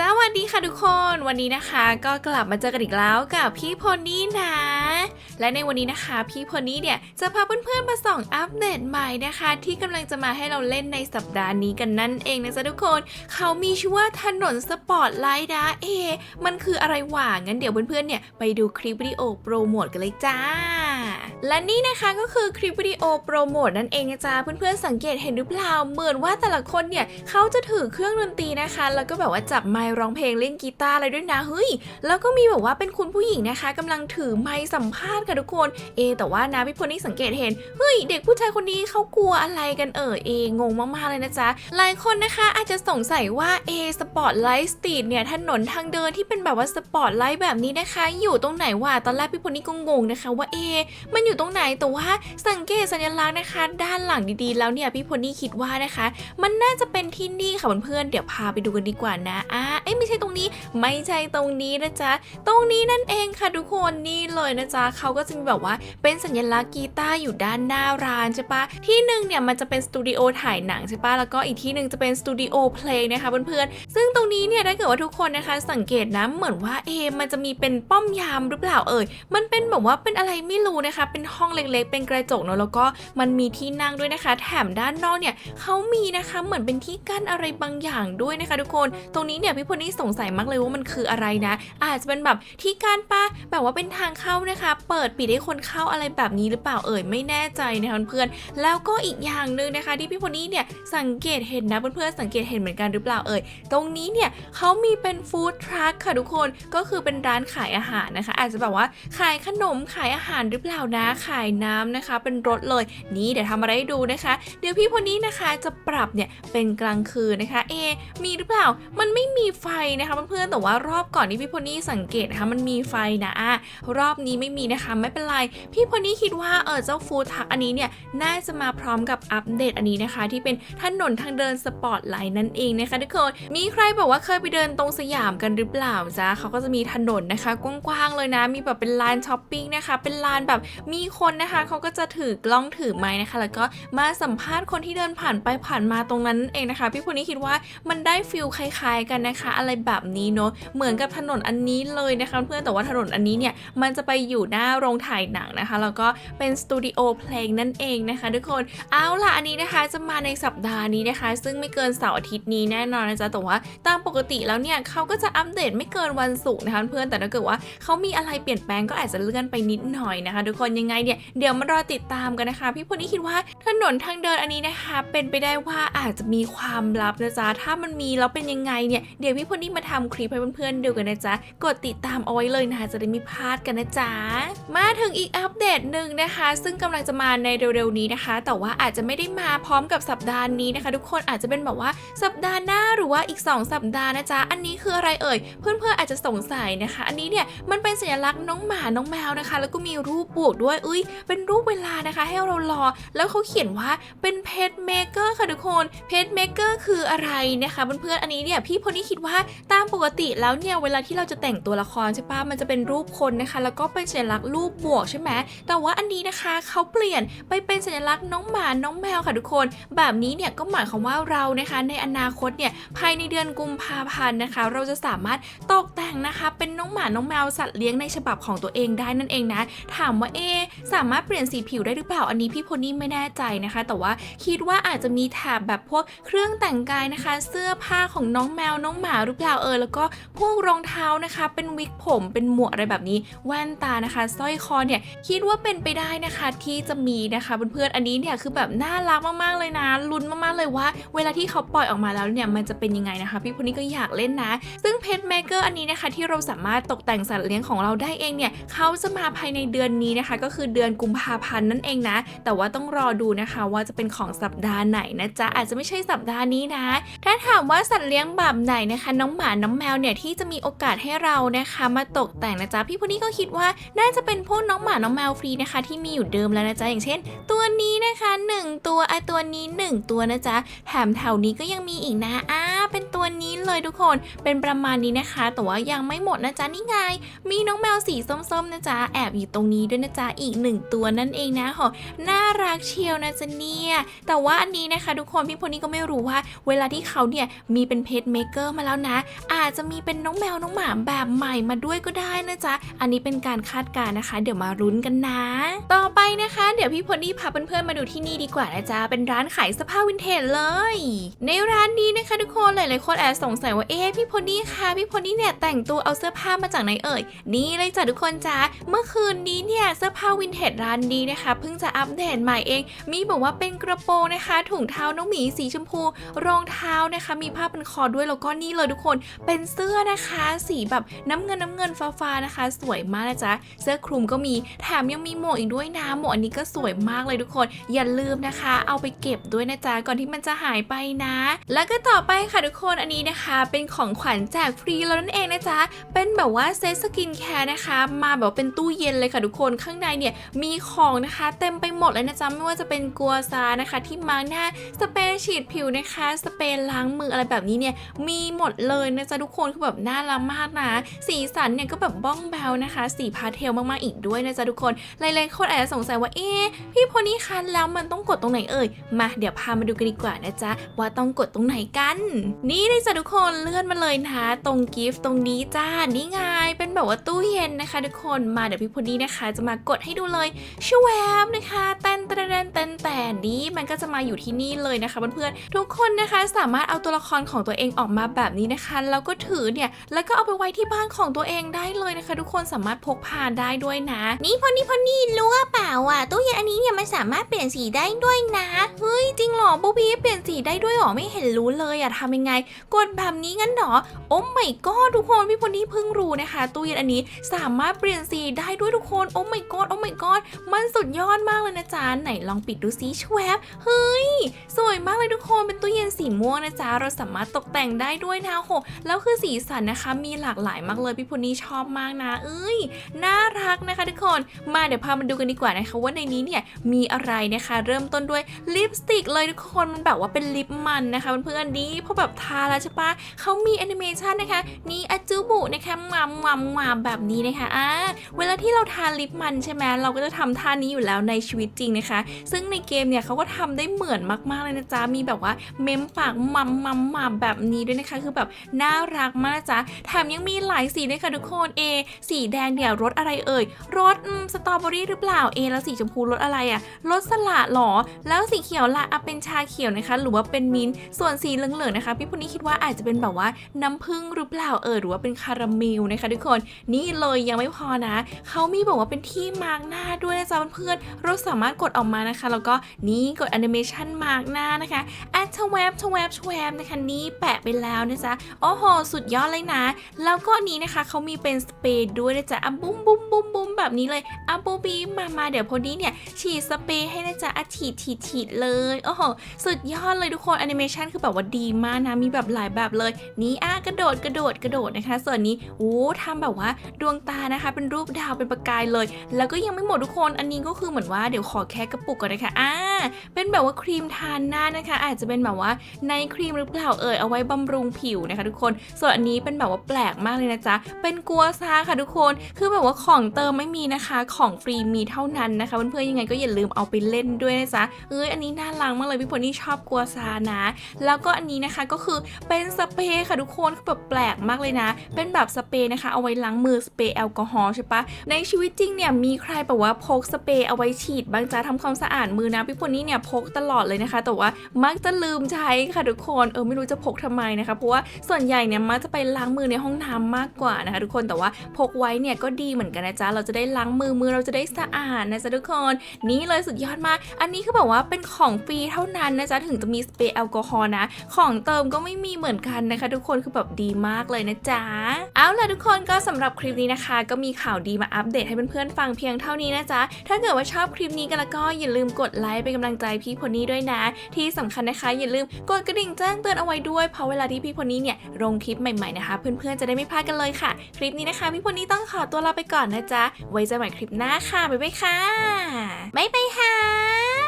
สวัสดีค่ะทุกคนวันนี้นะคะก็กลับมาเจอกันอีกแล้วกับพี่พอนี่นะ และในวันนี้นะคะ พี่พอนี่เนี่ยจะพาเพื่อนๆมาส่องอัปเดตใหม่นะคะ ที่กำลังจะมาให้เราเล่นในสัปดาห์นี้กันนั่นเองนะจ๊ะทุกคน เขามีชื่อว่าถนนสปอร์ตไลท์นะเอ มันคืออะไรหวะงั้นเดี๋ยวเพื่อนๆเนี่ยไปดูคลิปวิดีโอโปรโมทกันเลยจ้า และนี่นะคะก็คือคลิปวิดีโอโปรโมทนั่นเองนะจ๊ะเพื่อนๆสังเกตเห็นหรือเปล่าเหมือนว่าแต่ละคนเนี่ยเขาจะถือเครื่องดนตรีนะคะ แล้วก็แบบว่าจับไมค์ร้องเพลงเล่นกีตาร์อะไรด้วยนะเฮ้ยแล้วก็มีแบบว่าเป็นคุณผู้หญิงนะคะกำลังถือไมค์สัมภาษณ์กับทุกคน เอ แต่ว่านะพี่พลนี่สังเกตเห็นเฮ้ยเด็กผู้ชายคนนี้เขากลัวอะไรกันเออเองงมากๆเลยนะจ๊ะหลายคนนะคะอาจจะสงสัยว่าเอสปอร์ตไลท์สตรีทเนี่ยถนนทางเดินที่เป็นแบบว่าสปอร์ตไลท์แบบนี้นะคะ อยู่ตรงไหนวะตอนแรกพี่พลนี่ก็งงนะคะ ว่าเอมันอยู่ตรงไหนแต่ว่าสังเกตสัญลักษณ์นะคะ ด้านหลังดีๆ แล้วเนี่ยพี่พลนี่คิดว่านะคะ มันน่าจะเป็นที่นี่ค่ะเพื่อนๆเดี๋ยวพาไปดูกันดีกว่านะอ่าเอ้ยไม่ใช่ตรงนี้ ไม่ใช่ตรงนี้นะจ๊ะ ตรงนี้นั่นเองค่ะทุกคนนี่เลยนะจ๊ะเขาก็จะมีแบบว่าเป็นสัญลักษณ์กีตาร์อยู่ด้านหน้าร้านใช่ปะที่หนึ่งเนี่ยมันจะเป็นสตูดิโอถ่ายหนังใช่ปะแล้วก็อีกที่หนึ่งจะเป็นสตูดิโอเพลงนะคะเพื่อนๆ ซึ่งตรงนี้เนี่ยถ้าเกิดว่าทุกคนนะคะ สังเกตนะเหมือนว่าเอมันจะมีเป็นป้อมยามหรือเปล่าเอ่ย มันเป็นแบบว่าเป็นอะไรไม่รู้นะคะ เป็นห้องเล็กๆ เป็นกระจกเนอะแล้วก็มันมีที่นั่งด้วยนะคะ แถมด้านนอกเนี่ยเขามีนะคะเหมือนเป็นที่กั้นอะไรบางอย่างด้วยนะคะ ทุกคน ตรงนี้เนี่ยพี่พลนี่สงสัยมากเลยว่ามันคืออะไรนะ อาจจะเป็นแบบที่กั้นปะแบบว่าเป็นทางเข้านะคะ เปิดปิดให้คนเข้าอะไรแบบนี้หรือเปล่าเอ่ยไม่แน่ใจนะคะเพื่อนๆแล้วก็อีกอย่างหนึ่งนะคะ ที่พี่พลนี่เนี่ยสังเกตเห็นนะเพื่อนๆสังเกตเห็นเหมือนกันหรือเปล่าเอ่ยตรงนี้เนี่ยเขามีเป็นฟู้ดทรัคค่ะทุกคนก็คือเป็นร้านขายอาหารนะคะ อาจจะแบบว่าขายขนมขายอาหารหรือเปล่านะขายน้ำนะคะ เป็นรถเลยนี่เดี๋ยวทำอะไรให้ดูนะคะ เดี๋ยวพี่คนนี้นะคะจะปรับเนี่ยเป็นกลางคืนนะคะ เอ มีหรือเปล่ามันไม่มีไฟนะคะเพื่อนๆแต่ว่ารอบก่อนที่พี่พนี่สังเกตนะคะมันมีไฟนะอะรอบนี้ไม่มีนะคะไม่เป็นไร พี่พนี่คิดว่าเออเจ้าฟูทักอันนี้เนี่ยน่าจะมาพร้อมกับอัปเดตอันนี้นะคะ ที่เป็นถนนทางเดินสปอร์ตไลน์นั่นเองนะคะทุกคนมีใครบอกว่าเคยไปเดินตรงสยามกันหรือเปล่าจ๊ะเขาก็จะมีถนนนะคะกว้างๆเลยนะ มีแบบเป็นลานช้อปปิ้งนะคะเป็นลานแบบมีคนนะคะเขาก็จะถือกล้องถือไม้นะคะ แล้วก็มาสัมภาษณ์คนที่เดินผ่านไปผ่านมาตรงนั้นเองนะคะ พี่คนนี้คิดว่ามันได้ฟิลคล้ายๆกันนะคะอะไรแบบนี้เนาะเหมือนกับถนนอันนี้เลยนะคะเพื่อนแต่ว่าถนนอันนี้เนี่ยมันจะไปอยู่หน้าโรงถ่ายหนังนะคะแล้วก็เป็นสตูดิโอเพลงนั่นเองนะคะ ทุกคนเอาล่ะอันนี้นะคะจะมาในสัปดาห์นี้นะคะ ซึ่งไม่เกินเสาร์อาทิตย์นี้แน่นอนนะจ๊ะแต่ว่าตามปกติแล้วเนี่ยเขาก็จะอัปเดตไม่เกินวันศุกร์นะคะเพื่อนแต่ถ้าเกิดว่าเขามีอะไรเปลี่ยนแปลงก็อาจจะเลื่อนไปนิดหน่อยนะคะ ทุกคนยังไงเนี่ยเดี๋ยวมารอติดตามกันนะคะ พี่พลนี่คิดว่าถนนทางเดินอันนี้นะคะ เป็นไปได้ว่าอาจจะมีความลับนะจ๊ะถ้ามันมีแล้วเป็นยังไงเนี่ยดี๋ยวพี่พลนี่มาทำคลิปให้เพื่อนๆดูกันนะจ๊ะ กดติดตามเอาไว้เลยนะคะจะได้ไม่พลาดกันนะจ๊ะ มาถึงอีกอัปเดตหนึ่งนะคะ ซึ่งกำลังจะมาในเร็วๆนี้นะคะ แต่ว่าอาจจะไม่ได้มาพร้อมกับสัปดาห์นี้นะคะ ทุกคนอาจจะเป็นแบบว่าสัปดาห์หน้าหรือว่าอีก 2 สัปดาห์นะจ๊ะ อันนี้คืออะไรเอ่ย เพื่อนๆอาจจะสงสัยนะคะ อันนี้เนี่ยมันเป็นสัญลักษณ์น้องหมา น้องแมวนะคะ แล้วก็มีรูปบวกด้วย อุ้ย เป็นรูปเวลานะคะ ให้เรารอ แล้วเขาเขียนว่าเป็นเพจเมเกอร์ค่ะทุกคน เพจเมเกอร์คืออะไรนะคะเพื่อนๆ อันนี้เนี่ยพี่พนี่คิดว่าตามปกติแล้วเนี่ยเวลาที่เราจะแต่งตัวละครใช่ปะมันจะเป็นรูปคนนะคะ แล้วก็เป็นสัญลักษณ์รูปบวกใช่ไหมแต่ว่าอันนี้นะคะเขาเปลี่ยนไปเป็นสัญลักษณ์น้องหมาน้องแมวค่ะทุกคน แบบนี้เนี่ยก็หมายความว่าเรานะคะ ในอนาคตเนี่ยภายในเดือนกุมภาพันธ์นะคะ เราจะสามารถตกแต่งนะคะ เป็นน้องหมาน้องแมวสัตว์เลี้ยงในฉบับของตัวเองได้นั่นเองนะ ถามว่าเอสามารถเปลี่ยนสีผิวได้หรือเปล่าอันนี้พี่พนี่ไม่แน่ใจนะคะ แต่ว่าคิดว่าอาจจะมีแถบแบบพวกเครื่องแต่งกายนะคะ เสื้อผ้าของน้องแมวน้องหมาหรือเปล่าเออแล้วก็พวกรองเท้านะคะ เป็นวิกผมเป็นหมวกอะไรแบบนี้ แว่นตานะคะสร้อยคอเนี่ยคิดว่าเป็นไปได้นะคะที่จะมีนะคะเพื่อนๆอันนี้เนี่ยคือแบบน่ารักมากๆเลยนะลุ้นมากๆเลยว่า เวลาที่เขาปล่อยออกมาแล้วเนี่ยมันจะเป็นยังไงนะคะ พี่พนี่ก็อยากเล่นนะ ซึ่งเพจเมเกอร์อันนี้นะคะ ที่เราสามารถตกแต่งสัตว์เลี้ยงของเราได้เองเนี่ยเขาจะมาภายในเดือนนี้นะคะ ก็คือเดือนกุมภาพันธ์นั่นเองนะ แต่ว่าต้องรอดูนะคะ ว่าจะเป็นของสัปดาห์ไหนนะจ๊ะอาจจะไม่ใช่สัปดาห์นี้นะ ถ้าถามว่าสัตว์เลี้ยงแบบไหนนะคะ น้องหมาน้องแมวเนี่ยที่จะมีโอกาสให้เรานะคะมาตกแต่งนะจ๊ะพี่พนี่ก็คิดว่าน่าจะเป็นพวกน้องหมาน้องแมวฟรีนะคะ ที่มีอยู่เดิมแล้วนะจ๊ะอย่างเช่น ตัวนี้นะคะหนึ่งตัวไอตัวนี้หนึ่งตัวนะจ๊ะแถมแถวนี้ก็ยังมีอีกนะอ้าเป็นตัวนี้เลยทุกคนเป็นประมาณนี้นะคะ แต่ว่ายังไม่หมดนะจ๊ะนี่ไงมีน้องแมวสีส้มๆนะจ๊ะแอบอยู่ตรงนี้ด้วยนะจ๊ะอีกหนึ่งตัวนั่นเองนะโหน่ารักเชียวนะจ๊ะเนี่ยแต่ว่าอันนี้นะคะ ทุกคนพี่พลนี่ก็ไม่รู้ว่า เวลาที่เขาเนี่ยมีเป็นเพจเมเกอร์มาแล้วนะ อาจจะมีเป็นน้องแมวน้องหมาแบบใหม่มาด้วยก็ได้นะจ๊ะ อันนี้เป็นการคาดการณ์นะคะ เดี๋ยวมารุ้นกันนะ ต่อไปนะคะ เดี๋ยวพี่พลนี่พาเพื่อนๆมาดูที่นี่ดีกว่านะจ๊ะ เป็นร้านขายเสื้อผ้าวินเทจเลย ในร้านนี้นะคะทุกคนหลายๆคนแอบสงสัยว่าเอ๊ะพี่พลนี่คะพี่พลนี่เนี่ยแต่งตัวเอาเสื้อผ้ามาจากไหนเอ่ย นี่เลยจ้ะทุกคนจ้าเมื่อคืนนี้เนี่ยเสื้อผ้าวินเทจร้านนี้นะคะเพิ่งจะอัปเดตใหม่เอง มีบอกว่าเป็นกระโปรงนะคะ ถุงเท้าน้องหมีสีชมพู รองเท้านะคะ มีผ้าเป็นคอด้วยแล้วก็นี่เลยทุกคนเป็นเสื้อนะคะ สีแบบน้ำเงินน้ำเงินฟ้าๆนะคะ สวยมากนะจ๊ะเสื้อคลุมก็มีแถมยังมีหมวกอีกด้วยนะหมวกอันนี้ก็สวยมากเลยทุกคน อย่าลืมนะคะ เอาไปเก็บด้วยนะจ๊ะก่อนที่มันจะหายไปนะ แล้วก็ต่อไปค่ะทุกคนอันนี้นะคะ เป็นของขวัญแจกฟรีแล้วนั่นเองนะจ๊ะเป็นแบบว่าเซตสกินแคร์นะคะ มาแบบว่าเป็นตู้เย็นเลยค่ะทุกคนข้างในเนี่ยมีของนะคะเต็มไปหมดเลยนะจ๊ะไม่ว่าจะเป็นกัวซานะคะ ที่มาร์กหน้าสเปรย์ฉีดผิวนะคะ สเปรย์ล้างมืออะไรแบบนี้เนี่ยมีหมดเลยนะจ๊ะทุกคนคือแบบน่ารักมากนะ สีสันเนี่ยก็แบบบ้องแบวนะคะ สีพาเทลมากๆอีกด้วยนะจ๊ะทุกคนหลายๆคนอาจจะสงสัยว่าเอ๊ะพี่โพนี่คันแล้วมันต้องกดตรงไหนเอ่ยมาเดี๋ยวพามาดูกันดีกว่านะจ๊ะว่าต้องกดตรงไหนกัน นี่เลยจ้ะทุกคนเลื่อนมาเลยนะตรงกิฟต์ตรงนี้จ้านี่ไงเป็นแบบว่าตู้เย็นนะคะ ทุกคนมาเดี๋ยวพี่โพนี่นะคะ จะมากดให้ดูเลยชวบนะคะแตนแตนแตนแตนแตนนี้มันก็จะมาอยู่ที่นี่เลยนะคะเพื่อนๆทุกคนนะคะสามารถเอาตัวละครของตัวเองออกมาแบบนี้นะคะแล้วก็ถือเนี่ยแล้วก็เอาไปไว้ที่บ้านของตัวเองได้เลยนะคะ ทุกคนสามารถพกพาได้ด้วยนะ นี่พอนี่พอนี่รู้ว่าเปล่าอะตู้เย็นอันนี้เนี่ยมันสามารถเปลี่ยนสีได้ด้วยนะเฮ้ยจริงเหรอบูบี้เปลี่ยนสีได้ด้วยเหรอไม่เห็นรู้เลยอะทำยังไง กดแบบนี้งั้นเหรอโอ้ไม่ก็ทุกคนพี่พลนี่เพิ่งรู้นะคะ ตู้เย็นอันนี้สามารถเปลี่ยนสีได้ด้วยทุกคนโอ้ไม่ก็โอ้ไม่ก็มันสุดยอดมากเลยนะจ๊ะไหนลองปิดดูซิชวบเฮ้ยสวยมากเลยทุกคนเป็นตู้เย็นสีม่วงนะจ๊ะเราสามารถตกแต่งได้ด้วยนะโหแล้วคือสีสันนะคะ มีหลากหลายมากเลยพี่พลนี่ชอบมากนะ เอ้ยน่ารักนะคะทุกคนมาเดี๋ยวพามาดูกันดีกว่านะคะ ว่าในนี้เนี่ยมีอะไรนะคะ เริ่มต้นด้วยลิปสติกเลยทุกคนมันแบบว่าเป็นลิปมันนะคะเพื่อนๆดีพราะแบบทาแล้วใช่ปะเขามีแอนิเมชันนะคะนี่อจูบุนะคะมามมามมามแบบนี้นะคะอ่าเวลาที่เราทาลิปมันใช่ไหมเราก็จะทำท่านี้อยู่แล้วในชีวิตจริงนะคะ ซึ่งในเกมเนี่ยเขาก็ทำได้เหมือนมากๆเลยนะจ๊ะมีแบบว่าเมมปากมัมมัมมัมแบบนี้ด้วยนะคะคือแบบน่ารักมากนะจ๊ะแถมยังมีหลายสีด้วยค่ะทุกคนเอสีแดงเนี่ยรสอะไรเอ่ยรสสตรอเบอรี่หรือเปล่าเอแล้วสีชมพูรสอะไรอะรสสละหรอ แล้วสีเขียวล่ะอะเป็นชาเขียวนะคะ หรือว่าเป็นมิ้นส่วนสีเหลืองๆนะคะ พี่พุนี่คิดว่าอาจจะเป็นแบบว่าน้ำผึ้งหรือเปล่าเออหรือว่าเป็นคาราเมลนะคะ ทุกคนนี่เลยยังไม่พอนะเขามีบอกว่าเป็นที่มาร์กหน้าด้วยนะจ๊ะเพื่อนเราสามารถกดออกมานะคะ แล้วก็นี่กดแอนิเมชันมาร์กหน้านะคะแอดชวบชวบชวบนะคะนี่แปะไปแล้วนะจ๊ะโอ้โห สุดยอดเลยนะ แล้วก็นี้นะคะเขามีเป็นสเปรย์ด้วยนะจ๊ะอะบุ้มบุ้มบุ้มบุ้มแบบนี้เลยอะบูบีมามาเดี๋ยวพอดีเนี่ย ฉีดสเปรย์ให้นะจ๊ะอะฉีดฉีดฉีดเลยโอ้โหสุดยอดเลยทุกคนแอนิเมชันคือแบบว่าดีมากนะมีแบบหลายแบบเลย นี่อะกระโดดกระโดดกระโดดนะคะ ส่วนนี้โอ้ทำแบบว่าดวงตานะคะ เป็นรูปดาวเป็นประกายเลย แล้วก็ยังไม่หมดทุกคนอันนี้ก็คือเหมือนว่าเดี๋ยวขอแค่กระปุกก่อนนะคะอ่าเป็นแบบว่าครีมทานหน้านะคะ อาจจะเป็นแบบว่าในครีมหรือเปล่าเอ่ยเอาไว้บำรุงผิวนะคะ ทุกคน ส่วนอันนี้เป็นแบบว่าแปลกมากเลยนะจ๊ะ เป็นกัวซาค่ะทุกคน คือแบบว่าของเติมไม่มีนะคะ ของฟรีมีเท่านั้นนะคะเพื่อนๆยังไงก็อย่าลืมเอาไปเล่นด้วยนะจ๊ะ เอ้ยอันนี้น่ารักมากเลยพี่พลนี่ชอบกัวซานะ แล้วก็อันนี้นะคะก็คือเป็นสเปรย์ค่ะทุกคนคือแบบแปลกมากเลยนะ เป็นแบบสเปรย์นะคะเอาไว้ล้างมือสเปรย์แอลกอฮอล์ใช่ปะในชีวิตจริงเนี่ยมีใครแบบว่าพกสเปรย์เอาไว้ฉีดบ้างจ้าทำความสะอาดมือนะพี่พลนี่เนี่ยพกตลอดเลยนะคะ แต่ว่ามักจะลืมใช้ค่ะทุกคนเออไม่รู้จะพกทำไมนะคะเพราะว่าส่วนใหญ่เนี่ยมักจะไปล้างมือในห้องน้ำมากกว่านะคะทุกคนแต่ว่าพกไว้เนี่ยก็ดีเหมือนกันนะจ๊ะเราจะได้ล้างมือมือเราจะได้สะอาดนะจ๊ะทุกคน นี่เลยสุดยอดมาก อันนี้คือแบบว่าเป็นของฟรีเท่านั้นนะจ๊ะถึงจะมีสเปรย์แอลกอฮอล์นะ ของเติมก็ไม่มีเหมือนกันนะคะ ทุกคนคือแบบดีมากเลยนะจ๊ะเอาล่ะทุกคนก็สำหรับคลิปนี้นะคะ ก็มีข่าวดีมาอัปเดตให้เพื่อนๆฟังเพียงเท่านี้นะจ๊ะถ้าเกิดว่าชอบคลิปนี้กันแล้วก็อย่าลืมกดไลค์เป็นกำลังใจพี่พลนี่ด้วยนะ ที่สำคัญนะคะอย่าลืมกดกระดิ่งแจ้งเตือนเอาไว้ด้วยเพราะเวลาที่พี่พลนี้เนี่ยลงคลิปใหม่ๆนะคะ เพื่อนๆจะได้ไม่พลาดกันเลยค่ะ คลิปนี้นะคะพี่พลนี้ต้องขอตัวลาไปก่อนนะจ๊ะไว้เจอใหม่คลิปหน้าค่ะบ๊ายบายค่ะไม่ไปฮะ